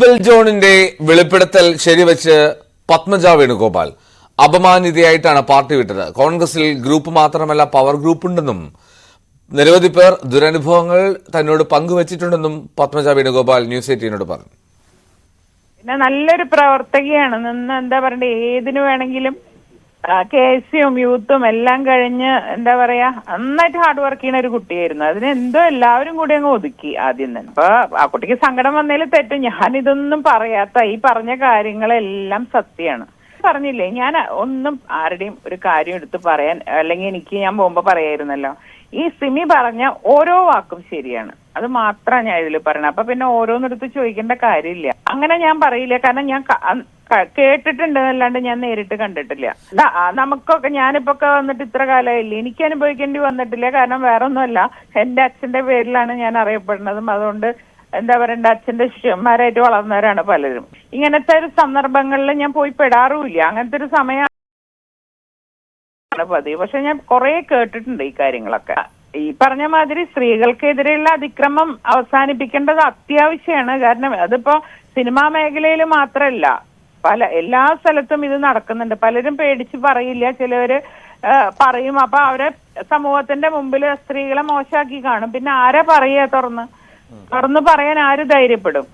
Bell ജോണിന്റെ വെളിപ്പെടുത്തൽ ശരിവെച്ച് പത്മജ വേണുഗോപാൽ. അപമാനിതയായിട്ടാണ് പാർട്ടി വിട്ടത്. കോൺഗ്രസിൽ ഗ്രൂപ്പ് മാത്രമല്ല പവർ ഗ്രൂപ്പ് ഉണ്ടെന്നും നിരവധി പേർ ദുരനുഭവങ്ങൾ തന്നോട് പങ്കുവച്ചിട്ടുണ്ടെന്നും പത്മജ വേണുഗോപാൽ ന്യൂസ് എയ്റ്റീനോട് പറഞ്ഞു. പിന്നെ നല്ലൊരു പ്രവർത്തകയാണ്. നിന്ന് എന്താ പറയണ്ടേ? ഏതിനു വേണമെങ്കിലും കെ എസ് സിയും യൂത്തും എല്ലാം കഴിഞ്ഞ് എന്താ പറയാ നന്നായിട്ട് ഹാർഡ് വർക്ക് ചെയ്യുന്ന ഒരു കുട്ടിയായിരുന്നു. അതിന് എന്തോ എല്ലാവരും കൂടി അങ്ങ് ഒതുക്കി ആദ്യം തന്നെ. അപ്പൊ ആ കുട്ടിക്ക് സങ്കടം വന്നതിൽ തെറ്റും. ഞാൻ ഇതൊന്നും പറയാത്ത ഈ പറഞ്ഞ കാര്യങ്ങളെല്ലാം സത്യമാണ്. പറഞ്ഞില്ലേ ഞാൻ ഒന്നും ആരുടെയും ഒരു കാര്യം എടുത്ത് പറയാൻ അല്ലെങ്കിൽ എനിക്ക് ഞാൻ പോകുമ്പോ പറയായിരുന്നല്ലോ. ഈ സിമി പറഞ്ഞ ഓരോ വാക്കും ശരിയാണ്. അത് മാത്രമാണ് ഞാൻ ഇതിൽ പറയണത് അപ്പൊ പിന്നെ ഓരോന്നെടുത്ത് ചോദിക്കേണ്ട കാര്യമില്ല. അങ്ങനെ ഞാൻ പറയില്ല. കാരണം ഞാൻ കേട്ടിട്ടുണ്ട് എന്നല്ലാണ്ട് ഞാൻ നേരിട്ട് കണ്ടിട്ടില്ല. നമുക്കൊക്കെ ഞാനിപ്പോ വന്നിട്ട് ഇത്ര കാലമായില്ല? എനിക്ക് അനുഭവിക്കേണ്ടി വന്നിട്ടില്ല. കാരണം വേറെ ഒന്നുമല്ല എന്റെ അച്ഛന്റെ പേരിലാണ് ഞാൻ അറിയപ്പെടുന്നതും. അതുകൊണ്ട് എന്താ പറയണ്ട? അച്ഛന്റെ ശിഷ്യന്മാരായിട്ട് വളർന്നവരാണ് പലരും. ഇങ്ങനത്തെ ഒരു സന്ദർഭങ്ങളിൽ ഞാൻ പോയി പെടാറുമില്ല. അങ്ങനത്തെ ഒരു സമയമാണ് പതിവ്. പക്ഷെ ഞാൻ കുറെ കേട്ടിട്ടുണ്ട് ഈ കാര്യങ്ങളൊക്കെ. ഈ പറഞ്ഞ മാതിരി സ്ത്രീകൾക്കെതിരെയുള്ള അതിക്രമം അവസാനിപ്പിക്കേണ്ടത് അത്യാവശ്യമാണ്. കാരണം അതിപ്പോ സിനിമാ മേഖലയിൽ മാത്രമല്ല പല എല്ലാ സ്ഥലത്തും ഇത് നടക്കുന്നുണ്ട്. പലരും പേടിച്ച് പറയില്ല. ചിലവര് പറയും. അപ്പൊ അവരെ സമൂഹത്തിന്റെ മുമ്പിൽ സ്ത്രീകളെ മോശമാക്കി കാണും. പിന്നെ ആരാ പറയാ തുറന്ന്? തുറന്ന് പറയാൻ ആര് ധൈര്യപ്പെടും?